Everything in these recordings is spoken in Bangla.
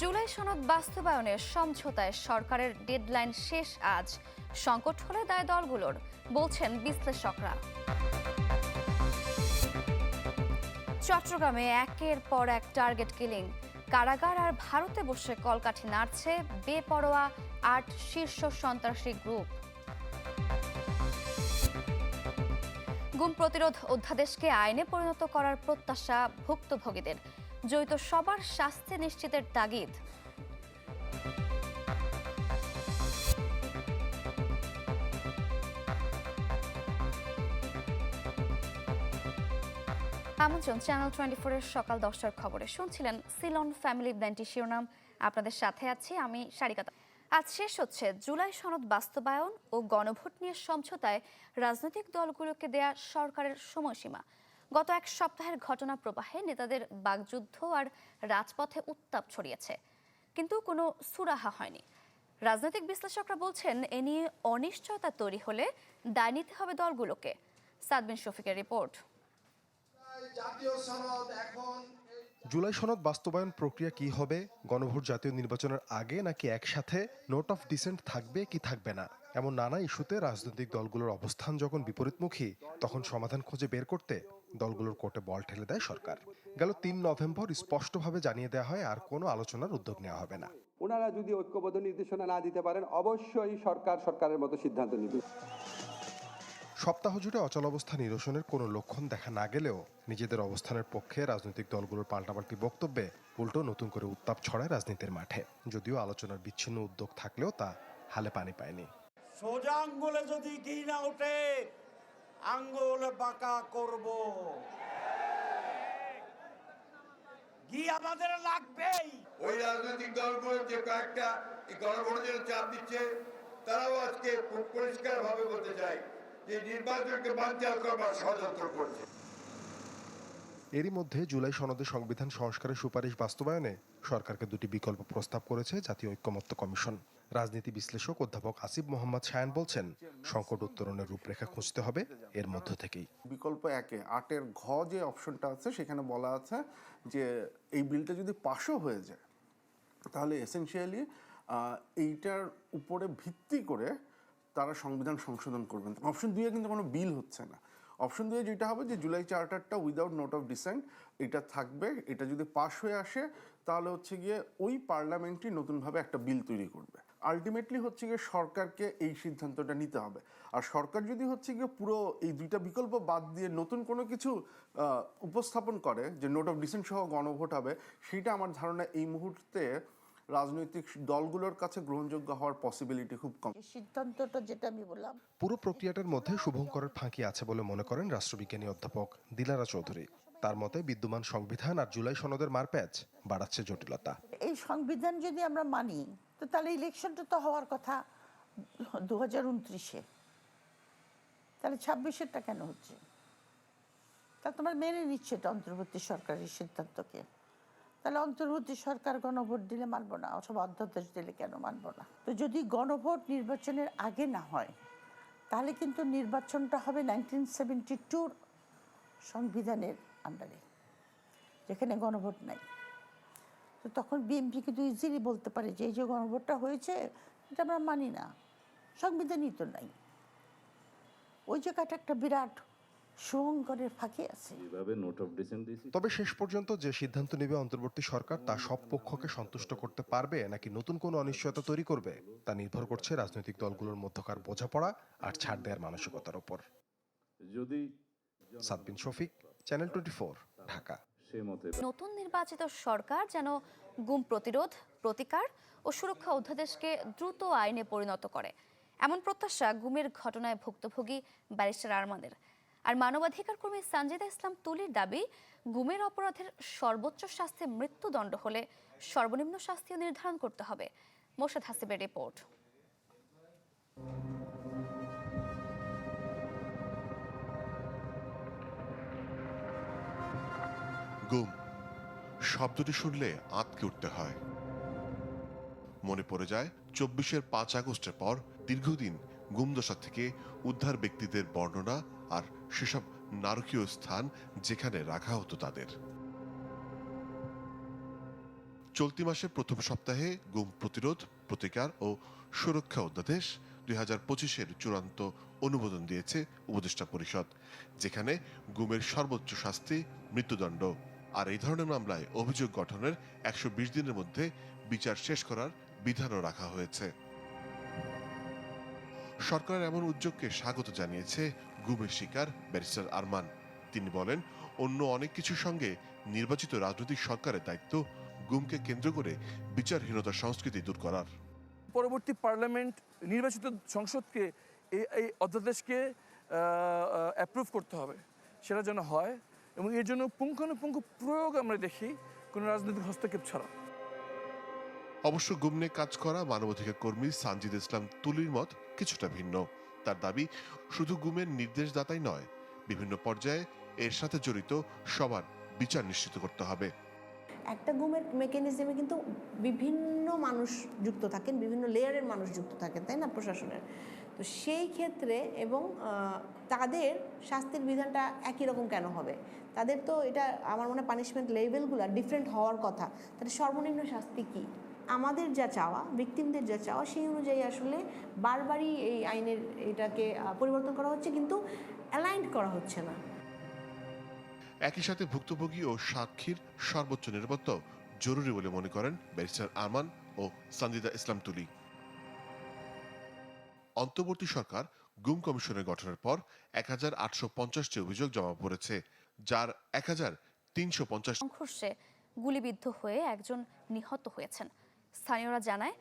জুলাই সনদ বাস্তবায়নের সমঝোতায় সরকারের ডেডলাইন শেষ আজ। সংকট হলে দায় দলগুলোর, বলছেন বিশ্লেষকরা। চট্টগ্রামে একের পর এক টার্গেট কিলিং। কারাগার আর ভারতে বসে কলকাঠি নাড়ছে বেপরোয়া আট শীর্ষ সন্ত্রাসী গ্রুপ। গুম প্রতিরোধ অধ্যাদেশকে আইনে পরিণত করার প্রত্যাশা ভুক্তভোগীদের। জড়িত সবার শাস্তি নিশ্চিতের তাগিদ। আমন্ত্রণ চ্যানেল টোয়েন্টি ফোরের সকাল দশটার খবরে। শুনছিলেন সিলন ফ্যামিলি ব্যান্টি শিরোনাম। আপনাদের সাথে আছি আমি সারিকাতা। আজ শেষ হচ্ছে জুলাই সনদ বাস্তবায়ন ও গণভোট নিয়ে সমঝোতায় রাজনৈতিক দলগুলোকে দেয়া সরকারের সময়সীমা। গত এক সপ্তাহের ঘটনা প্রবাহে নেতাদের বাগযুদ্ধ আর রাজপথে উত্তাপ ছড়িয়েছে, কিন্তু কোনো সুরাহা হয়নি। রাজনৈতিক বিশ্লেষকরা বলছেন, এ নিয়ে অনিশ্চয়তা তৈরি হলে দায় নিতে হবে দলগুলোকে। সাদবিন শফিকের রিপোর্ট। জুলাই সনদ বাস্তবায়ন প্রক্রিয়া কি হবে? গণভোট জাতীয় নির্বাচনের আগে নাকি একসাথে নোট অফ ডিসেন্ট থাকবে কি থাকবে না? এমন নানা ইস্যুতে রাজনৈতিক দলগুলোর অবস্থান যখন বিপরীতমুখী, তখন সমাধান খুঁজে বের করতে দলগুলোর কোর্টে বল ঠেলে দেয় সরকার। গেল তিন নভেম্বর স্পষ্টভাবে জানিয়ে দেওয়া হয় আর কোনো আলোচনার উদ্যোগ নেওয়া হবে না। ওনারা যদি ঐক্যবদ্ধ নির্দেশনা না দিতে পারেন অবশ্যই সরকার সরকারের মতো সিদ্ধান্ত নিবে। সপ্তাহ জুড়ে অচলাবস্থা নিরসনের কোনো লক্ষণ দেখা না গেলেও নিজেদের অবস্থানের পক্ষে রাজনৈতিক দলগুলোর পাল্টাপাল্টি বক্তব্যে উল্টো নতুন করে উত্তাপ ছড়ায় রাজনীতির মাঠে। যদিও আলোচনার বিচ্ছিন্ন উদ্যোগ থাকলেও তা হালে পানি পায়নি। সোজা আঙ্গুলে যদি ঘি না ওঠে আঙ্গুল বাঁকা করব। ঘি আমাদের লাগবেই। ওই রাজনৈতিক দলগুলো যে কয়েকটা এই গণভোটের চাপ দিচ্ছে তারাও আজকে পরিষ্কার ভাবে বলতে চাই যে নির্বাচনকে বানচাল করবার ষড়যন্ত্র করছে। এরই মধ্যে জুলাই সনদে সংবিধান সংস্কারের সুপারিশ বাস্তবায়নে সরকারকে দুটি বিকল্প প্রস্তাব করেছে জাতীয় ঐক্যমত্য কমিশন। রাজনীতি বিশ্লেষক অধ্যাপক আসিফ মোহাম্মদ সায়ান বলছেন, সংকট উত্তরণের রূপরেখা খুঁজতে হবে এর মধ্য থেকেই। বিকল্প একে, আটের ঘ যে অপশনটা আছে, সেখানে বলা আছে যে এই বিলটা যদি পাশও হয়ে যায়, তাহলে এসেনশিয়ালি এইটার উপরে ভিত্তি করে তারা সংবিধান সংশোধন করবেন। অপশন দুইয়ে কিন্তু কোনো বিল হচ্ছে না। অপশন দুয়ে যেটা হবে যে জুলাই চার্টারটা উইদাউট নোট অফ ডিসেন্ট এটা থাকবে, এটা যদি পাশ হয়ে আসে, তাহলে হচ্ছে গিয়ে ওই পার্লামেন্টই নতুনভাবে একটা বিল তৈরি করবে। আলটিমেটলি হচ্ছে গিয়ে সরকারকে এই সিদ্ধান্তটা নিতে হবে। আর সরকার যদি হচ্ছে গিয়ে পুরো এই দুইটা বিকল্প বাদ দিয়ে নতুন কোনো কিছু উপস্থাপন করে যে নোট অফ ডিসেন্ট সহ গণভোট হবে সেটা আমার ধারণা এই মুহূর্তে রাজনৈতিক দলগুলোর কাছে গ্রহণযোগ্য হওয়ার পসিবিলিটি খুব কম। সিদ্ধান্তটা যেটা আমি বললাম। পুরো প্রক্রিয়াটার মধ্যে শুভঙ্করের ফাঁকি আছে বলে মনে করেন রাষ্ট্রবিজ্ঞানী অধ্যাপক দিলারা চৌধুরী। তার মতে বিদ্যমান সংবিধান আর জুলাই সনদের মারপ্যাচ বাড়াচ্ছে জটিলতা। এই সংবিধান যদি আমরা মানি তো তাহলে ইলেকশনটা তো হওয়ার কথা। দু হাজার উনত্রিশে। তাহলে ছাব্বিশেরটা কেন হচ্ছে? তা তোমার মেনে নিচ্ছে এটা অন্তর্বর্তী সরকারের সিদ্ধান্তকে। তাহলে অন্তর্বর্তী সরকার গণভোট দিলে মানবো না, অথবা অধ্যাদেশ দিলে কেন মানবো না? তো যদি গণভোট নির্বাচনের আগে না হয়, তাহলে কিন্তু নির্বাচনটা হবে নাইনটিন সেভেন্টি টুর সংবিধানের আন্ডারে, যেখানে গণভোট নাই। তো তখন বিএনপি কিন্তু ইজিলি বলতে পারে যে এই যে গণভোটটা হয়েছে এটা আমরা মানি না। সংবিধানই তো নাই। ওই জায়গাটা একটা বিরাট শুভঙ্করের ফাঁকি আছে। এইভাবে নোট অফ তবে শেষ পর্যন্ত যে সিদ্ধান্ত নেবে অন্তর্বর্তী সরকার তা সব পক্ষকে সন্তুষ্ট করতে পারবে নাকি নতুন কোনো অনিশ্চয়তা তৈরি করবে তা নির্ভর করছে রাজনৈতিক দলগুলোর মধ্যকার বোঝাপড়া আর ছাড় দেওয়ার মানসিকতার ওপর। যদি সাদবিন শফিক চ্যানেল টোয়েন্টি ঢাকা। নতুন নির্বাচিত সরকার যেন গুম প্রতিরোধ, প্রতিকার ও সুরক্ষা অধ্যাদেশকে দ্রুত আইনে পরিণত করে। এমন প্রত্যাশা গুমের ঘটনায় ভুক্তভোগী ব্যারিস্টার আরমানের। আর মানবাধিকার কর্মী সানজিদা ইসলাম তুলির দাবি, গুমের অপরাধের সর্বোচ্চ শাস্তি মৃত্যুদণ্ড হলে সর্বনিম্ন শাস্তিও নির্ধারণ করতে হবে। মোর্শেদ হাসিবের রিপোর্ট। গুম শব্দটি শুনলে আঁতকে উঠতে হয়। মনে পড়ে যায়, চব্বিশের পাঁচ আগস্টের পর দীর্ঘদিন গুমদশা থেকে উদ্ধার ব্যক্তিদের বর্ণনা আর সেসব নারকীয় স্থান যেখানে রাখা হতো তাদের। চলতি মাসের প্রথম সপ্তাহে গুম প্রতিরোধ, প্রতিকার ও সুরক্ষা অধ্যাদেশ দুই হাজার পঁচিশের চূড়ান্ত অনুমোদন দিয়েছে উপদেষ্টা পরিষদ, যেখানে গুমের সর্বোচ্চ শাস্তি, মৃত্যুদণ্ড আর এই ধরনের মামলায় অভিযোগ গঠনের একশো বিশ দিনের মধ্যে বিচার শেষ করার বিধানও রাখা হয়েছে। সরকারের এমন উদ্যোগকে স্বাগত জানিয়েছে গুমের শিকার ব্যারিস্টার আরমান। তিনি বলেন, অন্য অনেক কিছুর সঙ্গে নির্বাচিত রাজনৈতিক সরকারের দায়িত্ব গুমকে কেন্দ্র করে বিচারহীনতার সংস্কৃতি দূর করার। পরবর্তী পার্লামেন্ট নির্বাচিত সংসদকে এই অধ্যাদেশকে অ্যাপ্রুভ করতে হবে। সেটা যেন হয় এবং এর জন্য পুঙ্খানুপুঙ্খ প্রয়োগ আমরা দেখি কোনো রাজনৈতিক হস্তক্ষেপ ছাড়া। অবশ্য গুম নিয়ে কাজ করা মানবাধিকার কর্মী সানজিদ ইসলাম তুলির মত কিছুটা ভিন্ন। তার দাবি শুধু গুমের নির্দেশদাতাই নয় বিভিন্ন পর্যায়ে এর সাথে জড়িত সবার বিচার নিশ্চিত করতে হবে। একটা গুমের মেকানিজমে কিন্তু বিভিন্ন মানুষ যুক্ত থাকেন বিভিন্ন লেয়ারের মানুষ যুক্ত থাকেন তাই না প্রশাসনের? তো সেই ক্ষেত্রে এবং তাদের শাস্তির বিধানটা একই রকম কেন হবে? তাদের তো এটা আমার মনে পানিশমেন্ট লেভেলগুলো ডিফারেন্ট হওয়ার কথা। তাদের সর্বনিম্ন শাস্তি কি? আমাদের যা চাওয়া ভিকটিমদের যা চাওয়া, সেই অনুযায়ী আসলে বারবারই এই আইনের এটাকে পরিবর্তন করা হচ্ছে, কিন্তু অ্যালাইন্ড করা হচ্ছে না। একই সাথে ভুক্তভোগী ও সাক্ষীর সর্বোচ্চ নিরাপত্তা জরুরি বলে মনে করেন ব্যারিস্টার আরমান ও সানজিদা ইসলাম তুলি। অন্তর্বর্তী সরকার গুম কমিশনের গঠনের পর এক হাজার আটশো পঞ্চাশটি অভিযোগ জমা পড়েছে, যার এক হাজার তিনশো পঞ্চাশ সংঘর্ষে গুলিবিদ্ধ হয়ে একজন নিহত হয়েছেন। স্থানীয়রা জানায়,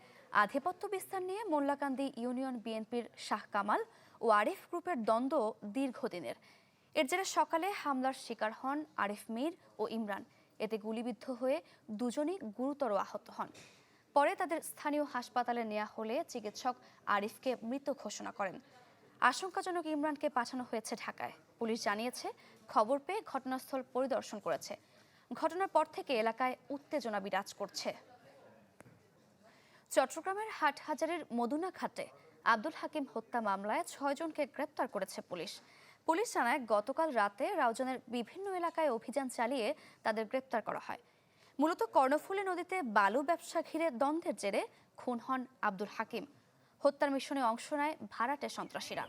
আধিপত্য বিস্তার নিয়ে মোল্লাকান্দি ইউনিয়ন বিএনপির শাহ কামাল ও আরিফ গ্রুপের দ্বন্দ্ব দীর্ঘদিনের। এর জেরে সকালে হামলার শিকার হন আরিফ মীর ও ইমরান। এতে গুলিবিদ্ধ হয়ে দুজনই গুরুতর আহত হন। পরে তাদের স্থানীয় হাসপাতালে নেওয়া হলে চিকিৎসক আরিফকে মৃত ঘোষণা করেন। আশঙ্কাজনক ইমরানকে পাঠানো হয়েছে ঢাকায়। পুলিশ জানিয়েছে, খবর পেয়ে ঘটনাস্থল পরিদর্শন করেছে। ঘটনার পর থেকে এলাকায় উত্তেজনা বিরাজ করছে। চট্টগ্রামের হাটহাজারের মদুনা ঘাটে আব্দুল হাকিম হত্যা মামলায় ছয়জনকে গ্রেপ্তার করেছে পুলিশ। পুলিশ জানায়, গতকাল রাতে রাউজানের বিভিন্ন এলাকায় অভিযান চালিয়ে তাদের গ্রেপ্তার করা হয়। মূলত কর্ণফুলী নদীতে বালু ব্যবসা ঘিরে দ্বন্দ্বের জেরে খুন হন আব্দুল হাকিম। হত্যার মিশনে অংশ নেয় ভাড়াটে সন্ত্রাসীরা।